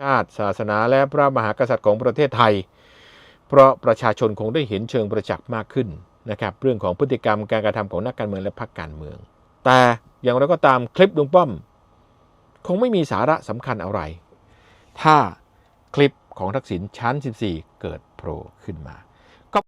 ชาติศาสนาและพระมหากษัตริย์ของประเทศไทย เพราะประชาชนคงได้เห็นเชิงประจักษ์มากขึ้นนะครับเรื่องของพฤติกรรมการกระทำของนักการเมืองและพรรคการเมือง แต่อย่างไรก็ตามคลิปลุงป้อม คงไม่มีสาระสำคัญอะไร ถ้าคลิปของทักษิณชั้น 14 เกิดโผล่ขึ้นมาก็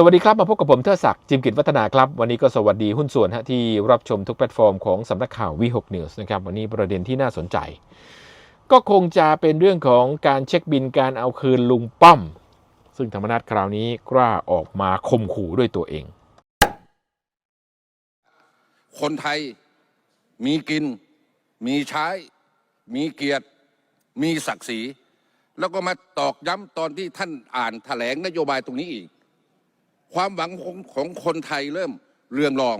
สวัสดีครับ มาพบกับผมเทอศักดิ์จิมกิจวัฒนาครับ วันนี้ก็สวัสดีหุ้นส่วนฮะที่รับชมทุกแพลตฟอร์มของสำนักข่าววีหกนิวส์นะครับวันนี้ประเด็นที่น่าสนใจ ก็คงจะเป็นเรื่องของการเช็คบินการเอาคืนลุงป้อม ซึ่งธรรมนัฐคราวนี้กล้าออกมาข่มขู่ด้วยตัวเอง คนไทยมีกิน มีใช้ มีเกียรติ มีศักดิ์ศรี แล้วก็มาตอกย้ำตอนที่ท่านอ่านแถลงนโยบายตรงนี้อีก ความหวังของของคนไทยเริ่มเรืองรอง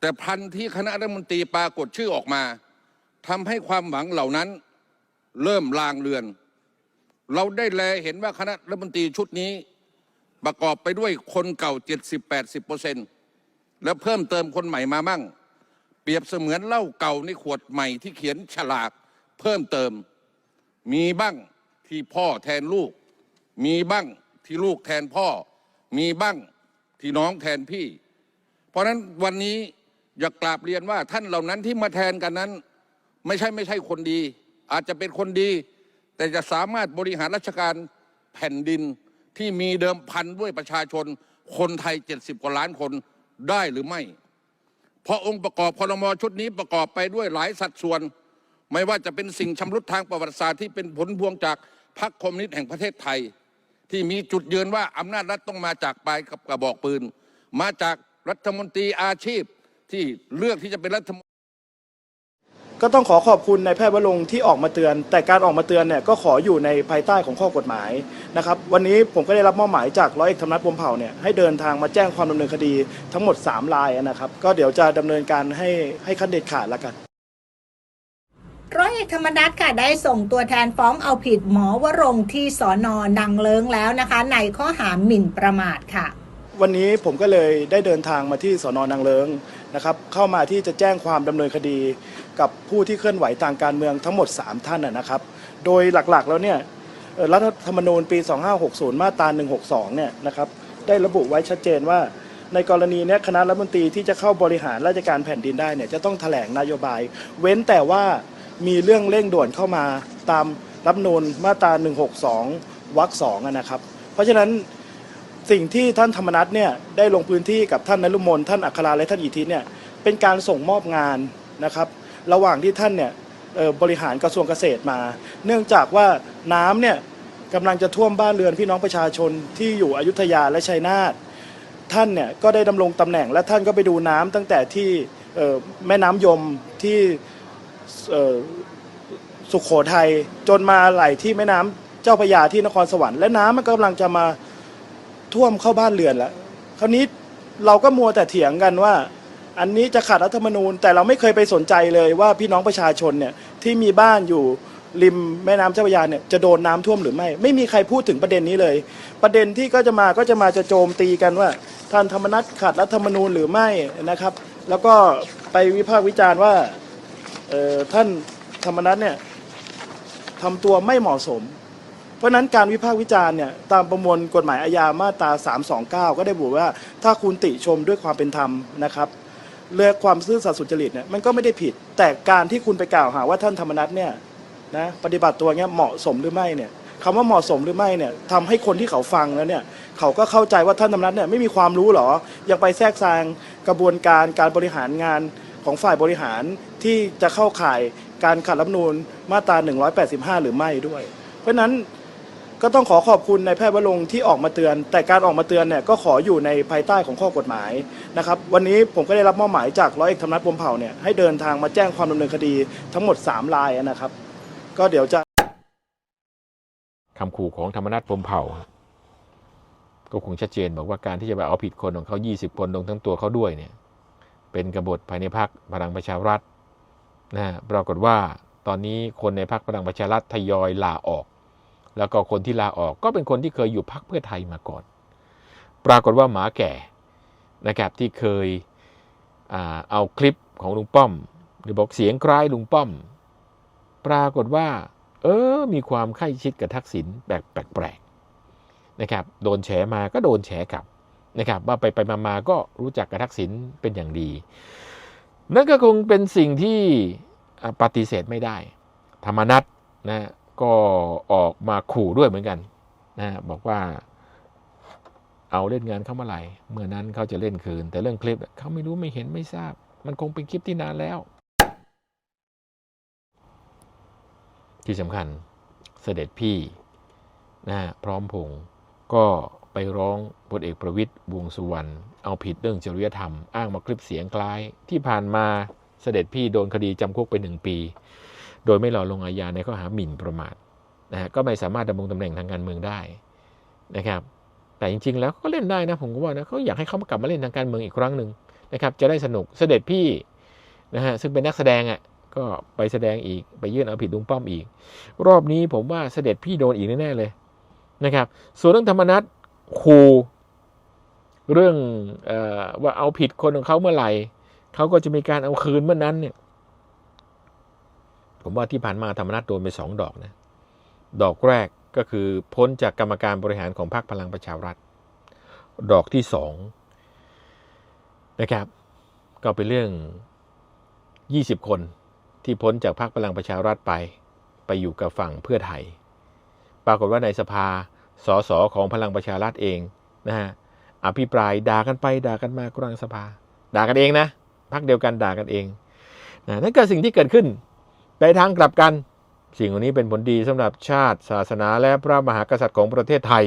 แต่พันที่คณะรัฐมนตรีปรากฏชื่อออกมาทำให้ความหวังเหล่านั้นเริ่มลางเลือน เราได้แลเห็นว่าคณะรัฐมนตรีชุดนี้ ประกอบไปด้วยคนเก่า 70-80%เปอร์เซ็นต์แล้วเพิ่มเติมคนใหม่มามั่ง เปรียบเสมือนเหล้าเก่าในขวดใหม่ที่เขียนฉลากเพิ่มเติม มีบ้างที่พ่อแทนลูก มีบ้างที่ลูกแทนพ่อ มีบ้างที่น้องแทนพี่ เพราะฉะนั้นวันนี้อยากกราบเรียนว่าท่านเหล่านั้นที่มาแทนกันนั้น ไม่ใช่ไม่ใช่คนดี อาจจะเป็นคนดี แต่จะสามารถบริหารราชการแผ่นดินที่มีเดิมพันด้วยประชาชน คนไทย 70 กว่าล้านคนได้หรือไม่ เพราะองค์ประกอบพลมชุดนี้ประกอบไปด้วยหลายสัดส่วน ไม่ว่าจะเป็นสิ่งชำรุดทางประวัติศาสตร์ที่เป็นผลพวงจากพรรคคอมมิวนิสต์แห่งประเทศไทย ที่มีจุดยืนว่าอำนาจรัฐต้องมาจากปลายกับกระบอกปืน มาจากรัฐมนตรีอาชีพที่เลือกที่จะเป็นรัฐมนตรีก็ต้องขอขอบคุณนายแพทย์วรงที่ออกมาเตือน แต่การออกมาเตือนเนี่ยก็ขออยู่ในภายใต้ของข้อกฎหมายนะครับวันนี้ผมก็ได้รับมอบหมายจากร้อยเอกธรรมนัฐพมเผ่าเนี่ยให้เดินทางมาแจ้งความดำเนินคดีทั้งหมด 3 รายนะครับ ก็เดี๋ยวจะดำเนินการให้ให้ขั้นเด็ดขาดแล้วกัน ร้อยเอกธรรมนัฐค่ะได้ส่งตัวแทนฟ้องเอาผิดหมอวรงที่สอนอนางเลิงแล้วนะคะ ในข้อหาหมิ่นประมาทค่ะ วันนี้ผมก็เลยได้เดินทางมาที่สอนอนางเลิงนะครับ เข้ามาที่จะแจ้งความดำเนินคดี กับผู้ที่เคลื่อนไหวทางการเมืองทั้งหมด 3 ท่านนะครับ โดยหลักๆแล้วเนี่ยรัฐธรรมนูญปี 2560 มาตรา 162 เนี่ยนะครับได้ระบุไว้ชัดเจนว่าในกรณีนี้คณะรัฐมนตรีที่จะเข้าบริหารราชการแผ่นดินได้เนี่ยจะต้องแถลงนโยบาย เว้นแต่ว่า มีเรื่องเร่งด่วนเข้ามาตามรัฐธรรมนูญมาตรา 162 วรรคสองนะครับ เพราะฉะนั้นสิ่งที่ท่านธรรมนัฐเนี่ยได้ลงพื้นที่กับท่านนรุมนท่านอัคราและท่านอิทธิเนี่ยเป็นการส่งมอบงานนะครับระหว่างที่ท่านเนี่ยบริหารกระทรวงเกษตรมา เนื่องจากว่าน้ำเนี่ยกำลังจะท่วมบ้านเรือนพี่น้องประชาชนที่อยู่อยุธยาและชัยนาทท่านเนี่ยก็ได้ดำรงตำแหน่งและท่านก็ไปดูน้ำตั้งแต่ที่แม่น้ำยมที่ เอ่อสุขโขทัยจนมาไหลที่แม่น้ำเจ้าพระยาที่นครสวรรค์และน้ำมันกำลังจะมาท่วมเข้าบ้านเรือนแล้วคราวนี้เราก็มัวแต่เถียงกันว่า อันนี้จะขัดรัฐธรรมนูญ แต่เราไม่เคยไปสนใจเลยว่าพี่น้องประชาชนเนี่ยที่มีบ้านอยู่ริมแม่น้ำเจ้าพระยาเนี่ยจะโดนน้ำท่วมหรือไม่ ไม่มีใครพูดถึงประเด็นนี้เลย ประเด็นที่ก็จะมาก็จะมาจะโจมตีกันว่า ท่านธรรมนัฐขัดรัฐธรรมนูญหรือไม่นะครับ แล้วก็ไปวิพากษ์วิจารณ์ว่า ท่านธรรมนัฐเนี่ยทำตัวไม่เหมาะสม เพราะนั้นการวิพากษ์วิจารณ์เนี่ยตามประมวลกฎหมายอาญามาตรา 329 ก็ได้บอกว่าถ้าคุณติชมด้วยความเป็นธรรมนะครับเลือกความซื่อสัตย์สุจริตเนี่ยมันก็ไม่ได้ผิด แต่การที่คุณไปกล่าวหาว่าท่านธรรมนัฐเนี่ยนะปฏิบัติตัวเงี้ยเหมาะสมหรือไม่เนี่ยคำว่าเหมาะสมหรือไม่เนี่ยทำให้คนที่เขาฟังแล้วเนี่ยเขาก็เข้าใจว่าท่านธรรมนัฐเนี่ยไม่มีความรู้หรอยังไปแทรกแซงกระบวนการการบริหารงานของฝ่ายบริหาร ที่จะเข้าข่ายการขัดรัฐธรรมนูญมาตรา 185 หรือไม่ด้วย เพราะฉะนั้นก็ต้องขอขอบคุณในายแพทย์วรงค์ที่ออกมาเตือน แต่การออกมาเตือนเนี่ยก็ขออยู่ในภายใต้ของข้อกฎหมายนะครับวันนี้ผมก็ได้รับมอบหมายจากร้อยเอกธรรมนัฐพรหมเผ่าเนี่ยให้เดินทางมาแจ้งความดำเนินคดีทั้งหมด 3 รายนะครับ ก็เดี๋ยวจะ คำขู่ของธรรมนัฐพรหมเผ่า ก็คงชัดเจนบอกว่าการที่จะไปเอาผิดคนของเขา 20 คนลงทั้งตัวเขาด้วยเนี่ย เป็นกบฏภายในพักพลังประชารัฐ นะปรากฏว่าตอนนี้คนในพรรคพลังประชารัฐทยอยลาออก แล้วก็คนที่ลาออกก็เป็นคนที่เคยอยู่พรรคเพื่อไทยมาก่อน ปรากฏว่าหมาแก่นะครับที่เคยอเอาคลิปของลุงป้อม หรือบอกเสียงคล้ายลุงป้อม ปรากฏว่า เออมีความใกล้ชิดกับทักษิณแบบแปลกๆนะครับโดนแฉมาก็โดนแฉกลับนะครับว่าไปไปมามาก็รู้จักกับทักษิณเป็นอย่างดี นั่นก็คงเป็นสิ่งที่ปฏิเสธไม่ได้ ธรรมนัตนะก็ออกมาขู่ด้วยเหมือนกันนะบอกว่าเอาเล่นงานเข้าเมื่อไหร่เมื่อนั้นเขาจะเล่นคืน แต่เรื่องคลิปเขาไม่รู้ไม่เห็นไม่ทราบ มันคงเป็นคลิปที่นานแล้ว ที่สำคัญเสด็จพี่นะพร้อมพงศ์ก็ ไปร้องพลเอกประวิตยวงสุวรรณเอาผิดเรื่องจริยธรรม อ้างมาคลิปเสียงคล้าย ที่ผ่านมาเสด็จพี่โดนคดีจำคุกไปหนึ่งปี โดยไม่รอลงอาญาในข้อหาหมิ่นประมาทนะฮะก็ไม่สามารถดำรงตำแหน่งทางการเมืองได้นะครับ แต่จริงๆ แล้วก็เล่นได้นะผมก็ว่านะเขาอยากให้เขากลับมาเล่นทางการเมืองอีกครั้งหนึ่งนะครับ จะได้สนุกเสด็จพี่นะฮะซึ่งเป็นนักแสดงอะก็ไปแสดงอีกไปยื่นเอาผิดลุงป้อมอีก รอบนี้ผมว่าเสด็จพี่โดนอีกแน่ๆเลยนะครับ ส่วนเรื่องธรรมนัต คูเรื่องอว่าเอาผิดคนของเขาเมื่อไหร่เขาก็จะมีการเอาคืนเมื่อนั้นเนี่ย ผมว่าที่ผ่านมาธรรมนัตโดนไปสองดอกนะดอกแรกก็คือพ้นจากกรรมการบริหารของพรรคพลังประชารัฐ ดอกที่สองนะครับ ก็เป็นเรื่อง 20 คนที่พ้นจากพรรคพลังประชารัฐไป ไปอยู่กับฝั่งเพื่อไทย ปรากฏว่าในสภา สสของพลังประชารัฐเองนะฮะอภิปรายด่ากันไปด่ากันมากลางสภา ด่ากันเองนะพรรคเดียวกันด่ากันเองนะนั่นก็สิ่งที่เกิดขึ้นในทางกลับกัน สิ่งเหล่านี้เป็นผลดีสำหรับชาติ ศาสนาและพระมหากษัตริย์ของประเทศไทย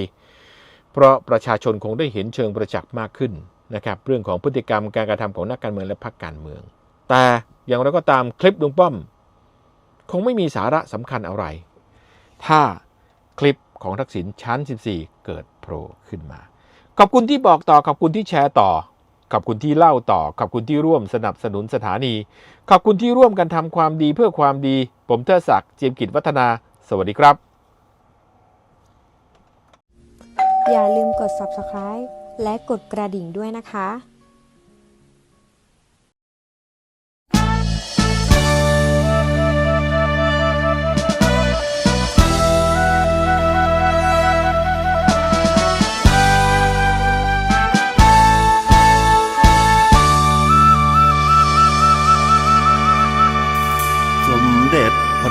เพราะประชาชนคงได้เห็นเชิงประจักษ์มากขึ้นนะครับเรื่องของพฤติกรรมการกระทำของนักการเมืองและพรรคการเมือง แต่อย่างไรก็ตามคลิปลุงป้อม คงไม่มีสาระสำคัญอะไร ถ้าคลิป ของทักษิณชั้น 14 เกิดโผล่ขึ้นมา ขอบคุณที่บอกต่อ ขอบคุณที่แชร์ต่อ ขอบคุณที่เล่าต่อ ขอบคุณที่ร่วมสนับสนุนสถานี ขอบคุณที่ร่วมกันทำความดีเพื่อความดี ผมเทดศักดิ์เจียมกิจวัฒนา สวัสดีครับ อย่าลืมกด subscribe และกดกระดิ่งด้วยนะคะ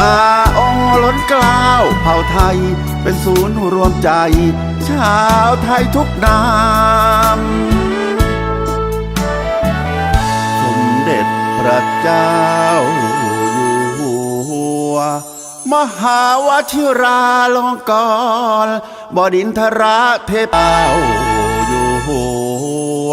อาองค์ล้นกล้าวเผ่าไทย เป็นศูนย์รวมใจ ชาวไทยทุกนามสมเด็จพระเจ้าอยู่หัว มหาวชิราลงกรณบดินทราเทพเจ้าอยู่หัว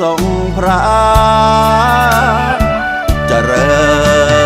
ทรงพระเจริญ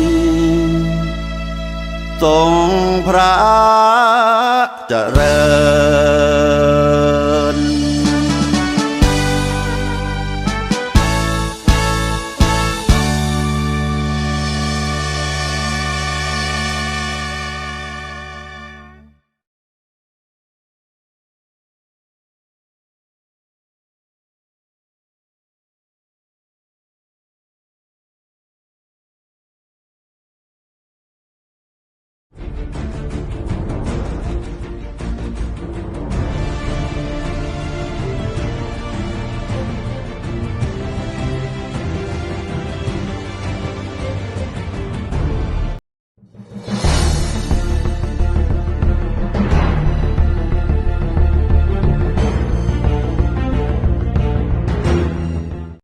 ทรงพระเจริญ